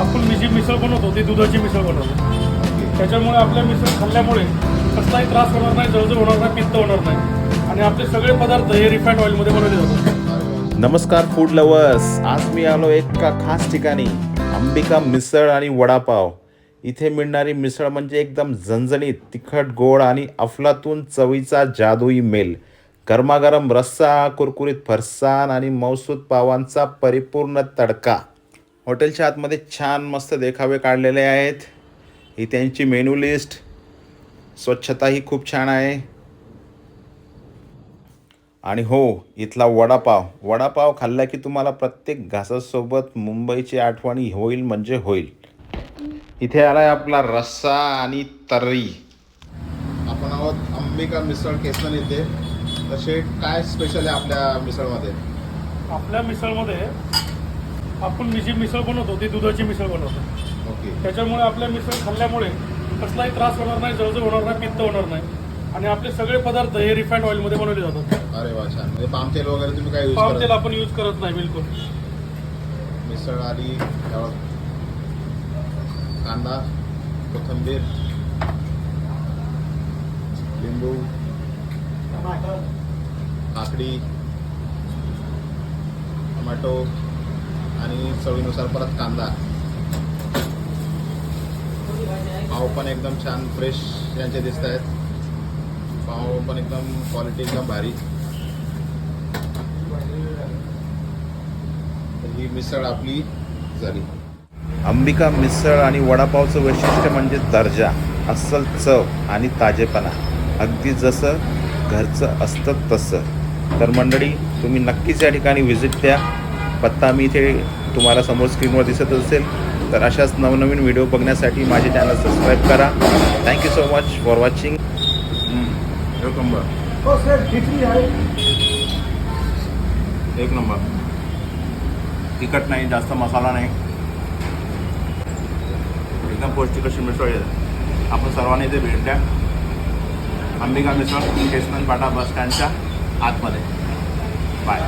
आपण मी जी मिसळ बनवतो ती दुधाची मिसळ बनवतो त्याच्यामुळे आपल्या मिसळ खाल्ल्यामुळे कसलाही त्रास होणार नाही जळजळ होणार नाही पित्त होणार नाही. आणि आपले सगळे पदार्थ हे रिफाईंड ऑइलमध्ये बनवले जातात. नमस्कार फूड लवर्स आज मी आलो एका खास ठिकाणी अंबिका मिसळ आणि वडापाव. इथे मिळणारी मिसळ म्हणजे एकदम झणझणीत तिखट गोड आणि अफलातून चवीचा जादुई मेल. गरमागरम रस्सा कुरकुरीत फरसान आणि मौसूद पावांचा परिपूर्ण तडका. हॉटेलच्या आतमध्ये छान मस्त देखावे काढलेले आहेत. ही त्यांची मेनू लिस्ट. स्वच्छताही खूप छान आहे. आणि हो इथला वडापाव. वडापाव खाल्ला की तुम्हाला प्रत्येक घासासोबत मुंबईची आठवणी होईल म्हणजे होईल. इथे आला आहे आपला रस्सा आणि तर्री. आपण आहोत अंबिका मिसळ केसन इथे. तसे काय स्पेशल आहे आपल्या मिसळमध्ये? आपल्या मिसळमध्ये आपण मी जी मिसळ बनवतो ती दुधाची मिसळ बनवतो. ओके. त्याच्यामुळे आपल्या मिसळ खाल्ल्यामुळे कसलाही त्रास होणार नाही जळजळ होणार नाही पित्त होणार नाही. आणि आपले सगळे पदार्थ हे रिफाईंड ऑइलमध्ये बनवले जातात. अरे वा छान. म्हणजे पाम तेल वगैरे तुम्ही काय यूज पाम तेल आपण यूज करत नाही बिलकुल. मिसळ आली कांदा कोथिंबीर लिंबू काकडी टोमॅटो आणि चवीनुसार परत कांदा. पाव पण एकदम छान फ्रेश यांचे दिसत आहेत. पाव पण एकदम क्वालिटी एकदम भारी. ही मिसळ आपली झाली. अंबिका मिसळ आणि वडापावचं वैशिष्ट्य म्हणजे दर्जा अस्सल चव आणि ताजेपणा. अगदी जसं घरचं असतं तसं. तर मंडळी तुम्ही नक्कीच या ठिकाणी व्हिजिट द्या पत्ता मी इथे तुम्हाला समोर स्क्रीनवर दिसत असेल तर अशाच नवनवीन व्हिडिओ बघण्यासाठी माझे चॅनल सबस्क्राईब करा. Thank you so much for watching एक नंबर एक नंबर तिखट नाही जास्त मसाला नाही. एकदम पौष्टिक अशी मिसळ आहे. आपण सर्वांनी इथे भेट द्या. अंबिका मिसळ स्टेशन पाटा बस स्टँडच्या आतमध्ये. बाय